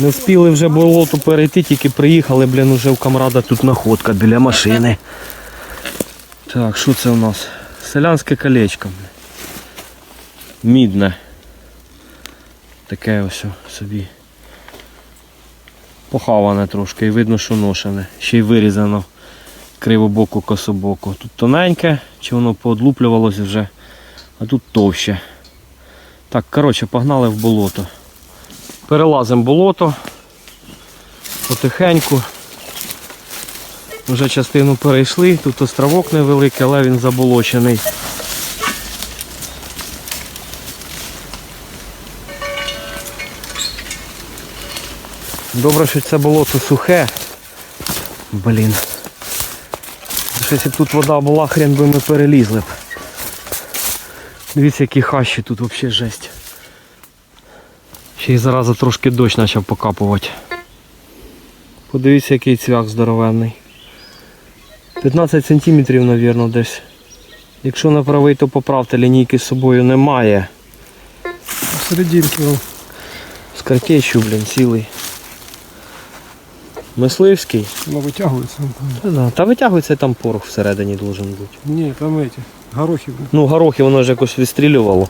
Не встигли вже болото перейти, тільки приїхали, блін, уже у камрада тут находка біля машини. Так, що це у нас? Селянське колечко. блін. Мідне. Таке ось собі. Похаване трошки і видно, що ношене. Ще й вирізано кривобоку, кособоку. Тут тоненьке, чи воно поодлуплювалося вже, а тут товще. Так, коротше, погнали в болото. Перелазимо болото потихеньку. Вже частину перейшли, тут островок невеликий, але він заболочений. Добре, що це болото сухе. Блін. Що Якщо б тут вода була, хрен би ми перелізли б. Дивіться, які хащі тут взагалі жесть. Ще й зараза трошки дощ почав покапувати. Подивіться, який цвях здоровенний. 15 сантиметрів, мабуть, десь. Якщо не правий, то поправте, лінійки з собою немає. Серединки вон. З блін, цілий. Мисливський. Воно витягується. Та, да. Та витягується там порох всередині должен бути. Ні, там эти, горохи. Ну, горохи воно ж якось відстрілювало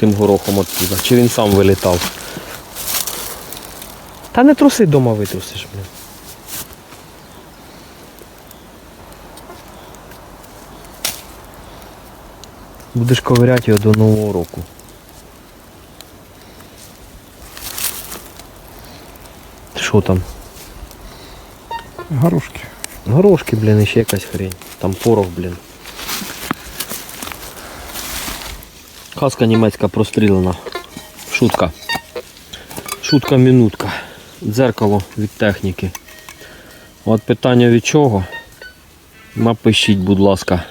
тим горохом оттуда. Чи він сам вилітав. Та не труси дома витрусиш, блін. Будеш ковиряти його до нового року. Що там? Горошки. Горошки, блін, і ще якась хрень. Там порох, блін. Хаска німецька прострілена. Шутка. Шутка минутка. Дзеркало від техніки. От питання від чого? Напишіть, будь ласка.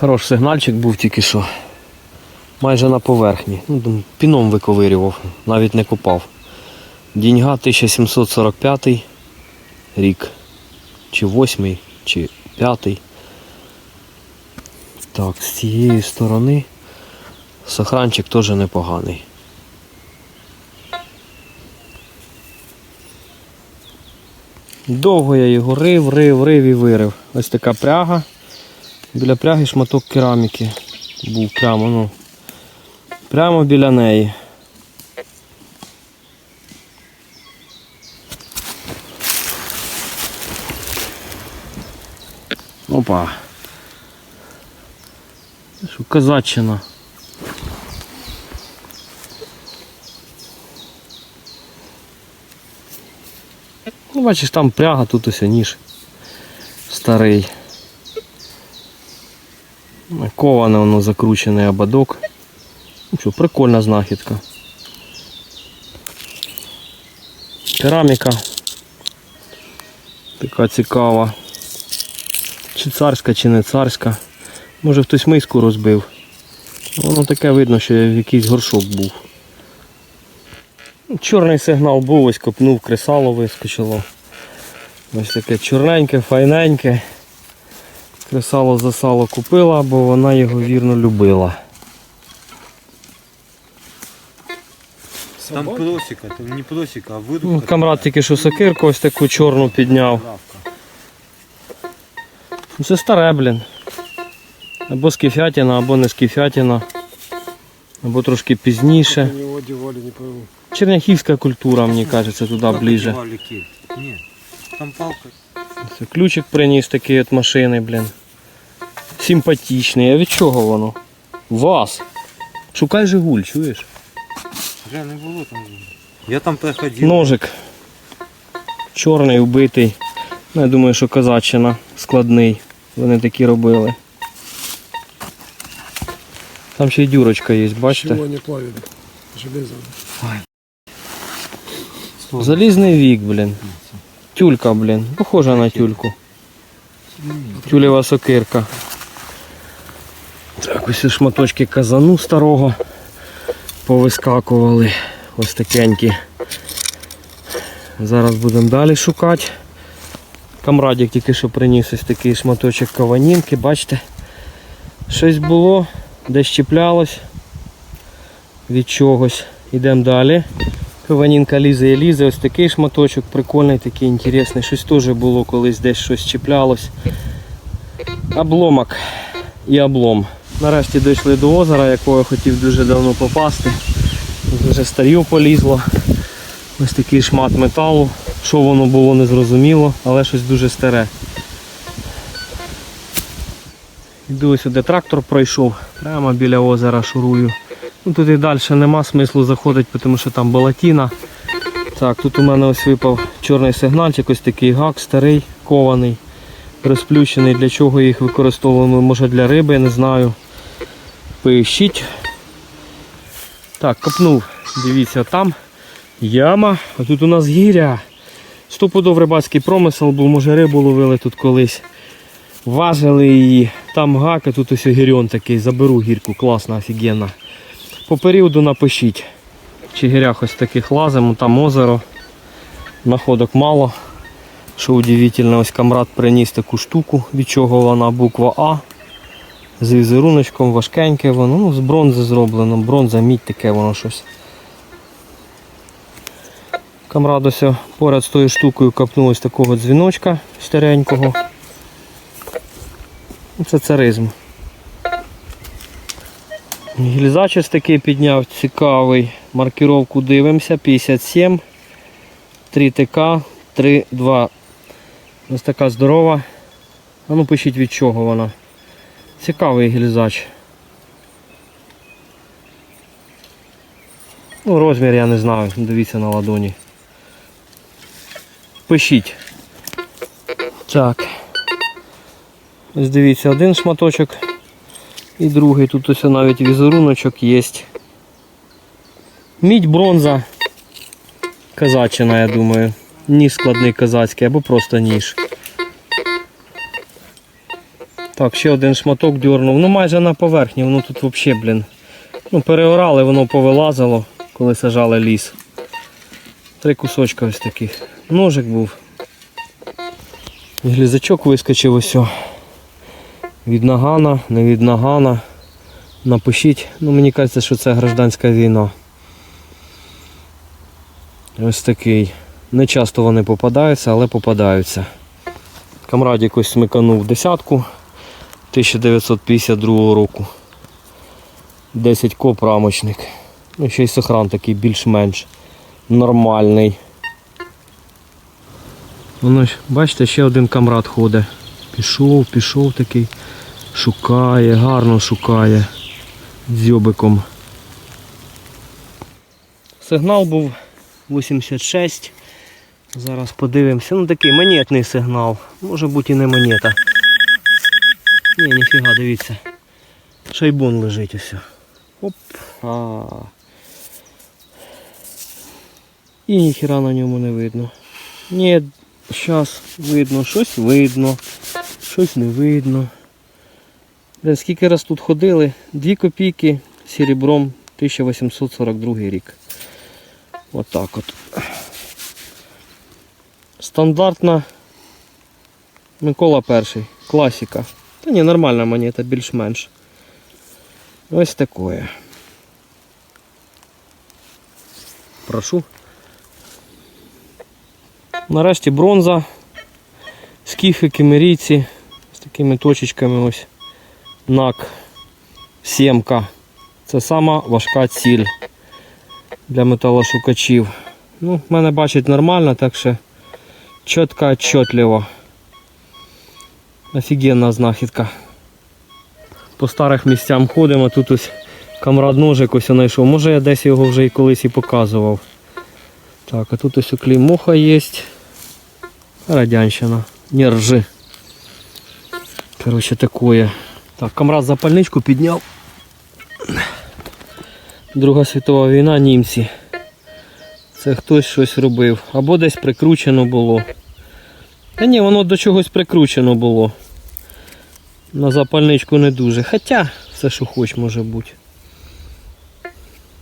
Хороший сигнальчик був тільки що. Майже на поверхні. Ну, піном виковирював, навіть не копав. Діньга 1745 рік. Чи 8, чи 5. Так, з цієї сторони сохранчик теж непоганий. Довго я його рив, рив, рив і вирив. Ось така пряга. Біля пряги шматок кераміки був прямо, ну, прямо біля неї. Опа. Що козаччина. Ну, бачиш, там пряга, тут ось ніж старий. Коване воно закручений ободок. Ну що, прикольна знахідка. Кераміка. Така цікава. Чи царська, чи не царська. Може хтось миску розбив. Воно таке видно, що якийсь горшок був. Чорний сигнал був, ось копнув, кресало вискочило. Ось таке чорненьке, файненьке. Кресало за сало купила, бо вона його вірно любила. Там просека, там не просека, а Ну, камрад тільки що сокирку ось таку чорну підняв. Це старе, блін. Або скіфятіна, або не скіфятіна. Або трошки пізніше. Черняхівська культура, мені кажеться, туди ближе. там палка. Це ключик приніс такий від машини, блін. Симпатичний. А від чого воно? Вас. Шукай Жигуль, чуєш? Бля, не було там. Я там проходил. Ножик. Чорний, убитий. Ну, я думаю, що козаччина складний. Вони такі робили. Там ще й дюрочка є, бачите? Чего плавили? Железо. Залізний вік, блін. Тюлька, блін. Похожа на тюльку. Тюлєва сокирка. Так, ось шматочки казану старого повискакували. Ось такенькі. Зараз будемо далі шукати. Камрадік тільки що приніс ось такий шматочок каванінки, бачите? Щось було, десь чіплялось від чогось. Йдемо далі. Кованінка лізе і лізе. Ось такий шматочок, прикольний, такий інтересний. Щось теж було колись десь щось чіплялось. Обломок і облом. Нарешті дійшли до озера, якого я хотів дуже давно попасти. Дуже старів полізло. Ось такий шмат металу. Що воно було незрозуміло, але щось дуже старе. Йду сюди трактор пройшов, прямо біля озера шурую. Ну, тут і далі нема смислу заходити, тому що там болотіна. Так, тут у мене ось випав чорний сигнальчик, ось такий гак, старий, кований, розплющений. Для чого їх використовуємо? Може для риби, не знаю. Пишіть. Так, копнув. Дивіться, там яма, а тут у нас гіря. Стопудов рибацький промисел, був, може рибу ловили тут колись. Важили її, там гак, а тут ось гірьон такий, заберу гірку, класна, офігенна. По періоду напишіть. В Чигирях ось таких лазимо, там озеро. Находок мало. Що удивительно, ось камрад приніс таку штуку, від чого вона буква А. З візеруночком важкеньке воно, ну, з бронзи зроблено, бронза, мідь таке воно щось. Камрад ось поряд з тою штукою капнув такого дзвіночка старенького. Ну, Це царизм. Гільзач ось такий підняв, цікавий. Маркировку дивимося, 57, 3 ТК, 3, 2. Ось така здорова. А ну пишіть від чого вона. Цікавий гільзач. Ну, розмір я не знаю, дивіться на ладоні. Пишіть. Так. Ось дивіться, один шматочок і другий. Тут ось навіть візеруночок є. Мідь бронза. Казачина, я думаю. Ніж складний казацький або просто ніж. Так, ще один шматок дьорнув. Ну майже на поверхні, воно тут взагалі, блін. Ну, переорали, воно повилазило, коли сажали ліс. Три кусочка ось таких. Ножик був. Глізачок вискочив ось. Від нагана, не від нагана. Напишіть. Ну мені кажеться, що це гражданська війна. Ось такий. Не часто вони попадаються, але попадаються. Камрад якось смиканув десятку 1952 року. 10 коп рамочник. Ну, ще й сохран такий більш-менш нормальний. Воно ж, бачите, ще один камрад ходить. Пішов, пішов такий. Шукає, гарно шукає дзьобиком. Сигнал був 86. Зараз подивимося. Ну такий монетний сигнал. Може бути і не монета. Ні, ніфіга, дивіться. Шайбон лежить ось. Оп. А. І ніхіра на ньому не видно. Ні, зараз видно, щось видно, щось не видно. Блін, скільки раз тут ходили? 2 копійки серебром 1842 рік. Отак от. Стандартна Микола перший. Класика. Та ні, нормальна монета, більш-менш. Ось такое. Прошу. Нарешті бронза. Скіфи, кемерійці з такими точечками ось. НАК сімка. Це сама важка ціль для металошукачів. Ну, мене бачить нормально, так що чітко, отчетливо. Офігенна знахідка. По старих місцям ходимо, тут ось камрад ножик ось знайшов. Може я десь його вже і колись і показував. Так, а тут ось клеймоха є. Радянщина. Не ржи. Короче, такое. Так, камрад запальничку підняв. Друга світова війна, німці. Це хтось щось робив. Або десь прикручено було. Та ні, воно до чогось прикручено було. На запальничку не дуже. Хоча все, що хоч може бути.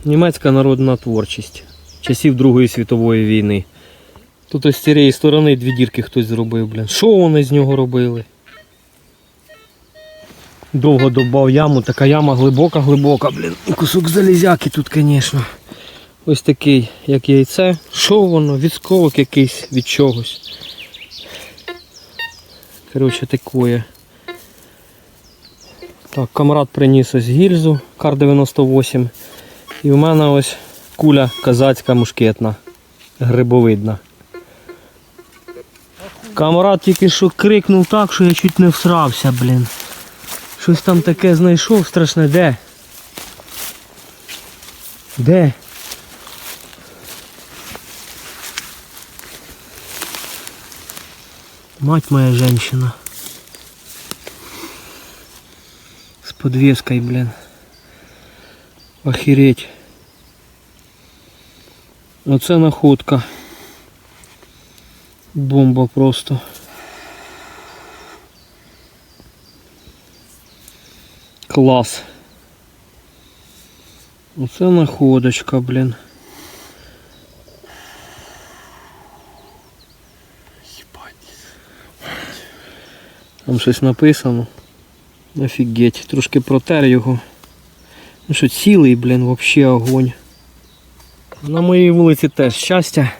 Німецька народна творчість. Часів Другої світової війни. Тут ось з цієї сторони дві дірки хтось зробив, блін. Що вони з нього робили? Довго довбав яму, така яма глибока-глибока, блін. Кусок залізяки тут, звісно. Ось такий, як яйце. Що воно? Відсколок якийсь від чогось. Коротше, такое. Так, камрад приніс ось гільзу Кар 98. І в мене ось куля казацька мушкетна, грибовидна. Камрад тільки що крикнув так, що я чуть не всрався, блін. Щось там таке знайшов страшне, де? Де? Мать моя женщина. С подвеской, блин. Охереть. Оце находка. Бомба просто. Клас. Оце находочка, блін. Там щось написано. Офігеть, трошки протер його. Ну що цілий, блін, вообще огонь. На моїй вулиці теж щастя.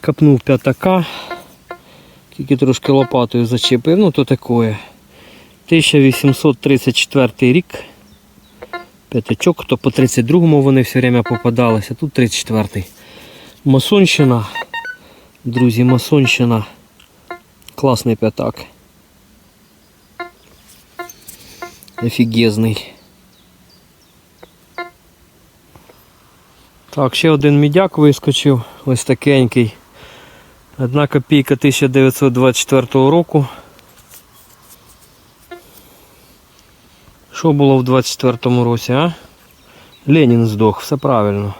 Капнув п'ятака. Тільки трошки лопатою зачепив, ну то таке. 1834 рік. П'ятачок, то по 32-му вони все время попадалися, тут 34-й. Масонщина. Друзі, масонщина. Класний п'ятак. Офігезний. Так, ще один мідяк вискочив, ось такенький. Одна копійка 1924 року. Що було в 24 році, а? Ленін здох, все правильно.